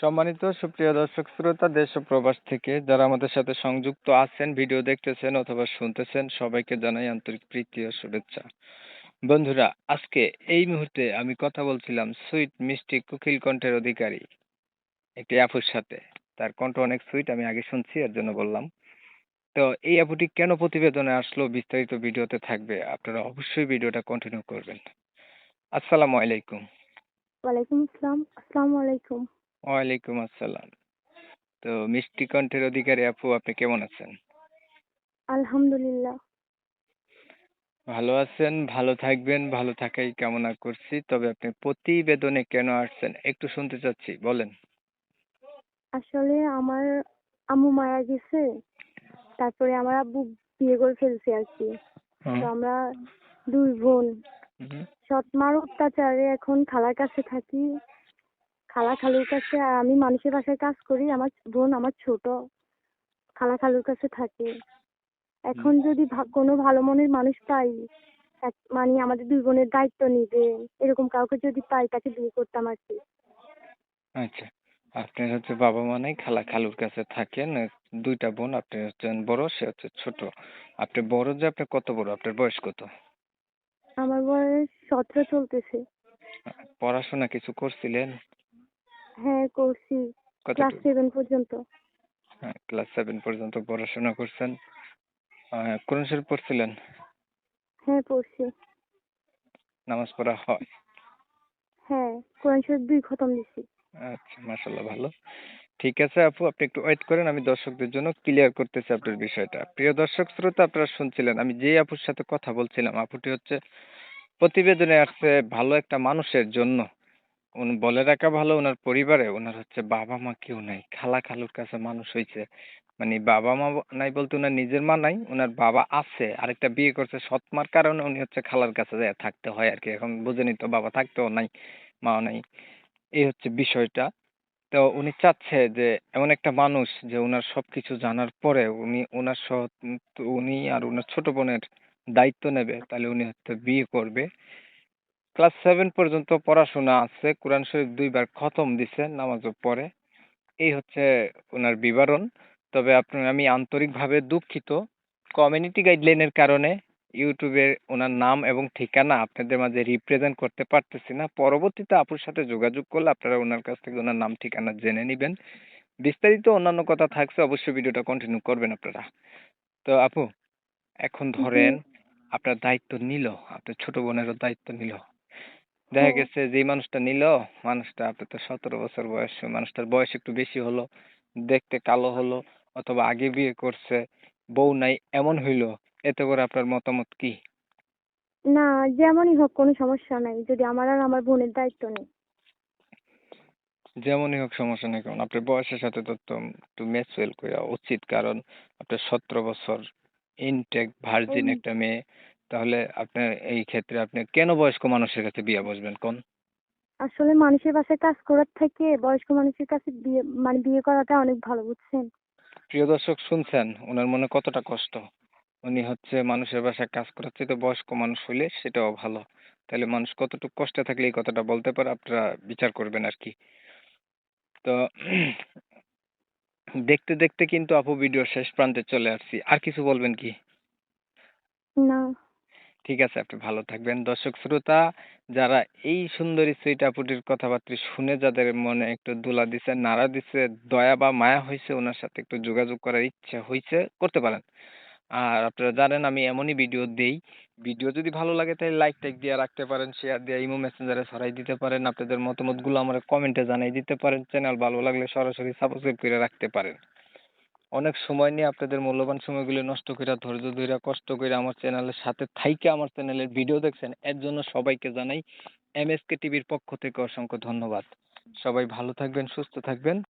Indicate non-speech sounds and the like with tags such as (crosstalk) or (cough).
সম্মানিত সুপ্রিয় দর্শক শ্রোতা, দেশ ও প্রবাস থেকে যারা আমাদের সাথে সংযুক্ত আছেন, ভিডিও দেখতেছেন অথবা শুনতেছেন, সবাইকে জানাই আন্তরিক প্রীতি ও শুভেচ্ছা। বন্ধুরা, আজকে এই মুহূর্তে আমি কথা বলছিলাম সুইট মিষ্টি কুকিল কণ্ঠের অধিকারী একটি আপুর সাথে। তার কণ্ঠ অনেক সুইট, আমি আগে শুনছি, এর জন্য বললাম। তো এই আপুটি কেন প্রতিবেদনে আসলো, বিস্তারিত ভিডিওতে থাকবে, আপনারা অবশ্যই ভিডিওটা কন্টিনিউ করবেন। আসসালামু আলাইকুম। ওয়ালাইকুম আসসালাম। আসসালামু আলাইকুম। ওয়ালাইকুম আসসালাম। তো মিষ্টি কণ্ঠের অধিকারী আপু আপনি কেমন আছেন? আলহামদুলিল্লাহ। ভালো আছেন ভালো থাকবেন ভালো থাকাই কামনা করছি। তবে আপনি প্রতিবেদনে কেন আসছেন একটু শুনতে চাচ্ছি বলেন। আসলে আমার আম্মু মারা গেছে তারপরে আমার আব্বু বিয়ে করে ফেলছে আর কি। তো আমরা দুই বোন। সৎ মার অত্যাচারে এখন খালার কাছে থাকি। খালা খালুর কাছে আমি মানুষের বাসায় কাজ করি আমার বোন আমার ছোট খালা খালুর কাছে থাকে। এখন যদি ভা- কোনো ভালো মনের মানুষ পাই এক- মানে আমাদের দুই বোনের দায়িত্ব নিবে এরকম কাউকে যদি পাই তাকে বিয়ে করতাম আর কি। আচ্ছা আপনার হচ্ছে বাবা মা নাই খালা খালুর কাছে থাকেন দুইটা বোন আপনি হচ্ছেন বড় সে হচ্ছে ছোট। আপনি বড় যে আপনি কত বড়? আপনার বয়স কত? আমার বয়স সতেরো চলতেছে। পড়াশোনা কিছু করছিলেন? হ্যাঁ করছি। ক্লাস সেভেন পর্যন্ত। ক্লাস সেভেন পর্যন্ত পড়াশোনা করছেন। কোরআন শরীফ পড়ছিলেন? হ্যাঁ পড়ছি। নামাজ পড়া হয়? হ্যাঁ কোরআন শরীফ দুই খতম দিছি। আচ্ছা মাশাল্লাহ ভালো। ঠিক আছে আপু আপনি একটু ওয়েট করেন আমি দর্শকদের জন্য ক্লিয়ার করতেছি আপনার বিষয়টা। প্রিয় দর্শক শ্রোতা আপনারা শুনছিলেন আমি যে আপুর সাথে কথা বলছিলাম আপুটি হচ্ছে প্রতিবেদনে আসছে ভালো একটা মানুষের জন্য। উনি বলে রাখা ভালো ওনার পরিবারে ওনার হচ্ছে বাবা মা কেউ নাই। খালা খালুর কাছে মানুষ হয়েছে মানে বাবা মা নাই বলতে ওনার নিজের মা নাই ওনার বাবা আছে, আরেকটা বিয়ে করছে। সৎ মার কারণে উনি হচ্ছে খালার কাছে যায় থাকতে হয় আর কি এখন বুঝেনি তো বাবা থাকতেও নাই, মাও নাই। এই হচ্ছে বিষয়টা। তো উনি চাচ্ছে যে, এমন একটা মানুষ যে ওনার সবকিছু জানার পরে উনি ওনার সহ উনি আর ওনার ছোট বোনের দায়িত্ব নেবে, তাহলে উনি হচ্ছে বিয়ে করবে। ক্লাস সেভেন পর্যন্ত পড়াশোনা আছে। কোরআন শরীফ দুইবার খতম দিছে নামাজও পড়ে এই হচ্ছে ওনার বিবরণ। তবে আপনার আমি আন্তরিকভাবে দুঃখিত। কমিউনিটি গাইডলাইনের কারণে ইউটিউবে ওনার নাম এবং ঠিকানা আপনাদের মাঝে রিপ্রেজেন্ট করতে পারতেছি না। পরবর্তীতে আপুর সাথে যোগাযোগ করলে আপনারা ওনার কাছ থেকে ওনার নাম ঠিকানা জেনে নেবেন। বিস্তারিত অন্যান্য কথা থাকছে অবশ্যই ভিডিওটা কন্টিনিউ করবেন আপনারা। তো আপু এখন ধরেন আপনার দায়িত্ব নিল আপনার ছোট বোনেরও দায়িত্ব নিল। দেখা। গেছে যে মানুষটা নিল মানুষটা আপনার তো সতেরো বছর বয়স মানুষটার বয়স একটু বেশি হলো দেখতে কালো হলো অথবা আগে বিয়ে করছে বউ নাই এমন হইল এতে করে আপনার মতামত কি? না যেমনই হোক কোনো সমস্যা নাই যদি আমার আর আমার বোনের দায়িত্ব নেই। যেমনই হোক সমস্যা নেই কারণ আপনার বয়সের সাথে তো তো একটু ম্যাচুয়াল করা উচিত কারণ আপনার সতেরো বছর ইনটেক ভার্জিন একটা মেয়ে তাহলে আপনার এই ক্ষেত্রে আপনি কেন বয়স্ক মানুষের কাছে বিয়ে বসবেন কোন? আসলে মানুষের বাসায় কাজ করার থেকে বয়স্ক মানুষের কাছে বিয়ে মানে বিয়ে করাটা অনেক ভালো বুঝছেন? প্রিয় দর্শক শুনছেন? ওনার মনে কতটা কষ্ট? উনি হচ্ছে মানুষের বাসায় কাজ করার তো বয়স্ক মানুষ হইলে সেটাও ভালো। তাহলে মানুষ কতটুকু কষ্টে থাকলে এই কথাটা বলতে পারে আপনারা বিচার করবেন আর কি। তো (clears throat) দেখতে দেখতে কিন্তু আপু ভিডিও শেষ প্রান্তে চলে আসছি। আর কিছু বলবেন কি? না। ঠিক আছে, আপনি ভালো থাকবেন। দর্শক শ্রোতা, যারা এই সুন্দরী সুইট আপুটির কথাবার্তা শুনে যাদের মনে একটু দোলা দিছে, নাড়া দিছে, দয়া বা মায়া হয়েছে ওনার সাথে একটু যোগাযোগ করার ইচ্ছা হয়েছে করতে পারেন। আর আপনারা জানেন আমি এমনই ভিডিও দেই। ভিডিও যদি ভালো লাগে তাহলে লাইক টাইক দিয়ে রাখতে পারেন শেয়ার দিয়ে ইমো মেসেঞ্জারে ছড়াই দিতে পারেন। আপনাদের মতামতগুলো আমার কমেন্টে জানাই দিতে পারেন। চ্যানেল ভালো লাগলে সরাসরি সাবস্ক্রাইব করে রাখতে পারেন। অনেক সময় নিয়ে আপনাদের মূল্যবান সময়গুলো নষ্ট করে ধৈর্য ধইরা, কষ্ট করে আমার চ্যানেলের সাথে থাইকে আমার চ্যানেলের ভিডিও দেখছেন, এর জন্য সবাইকে জানাই এমএসকে টিভির পক্ষ থেকে অসংখ্য ধন্যবাদ। সবাই ভালো থাকবেন, সুস্থ থাকবেন।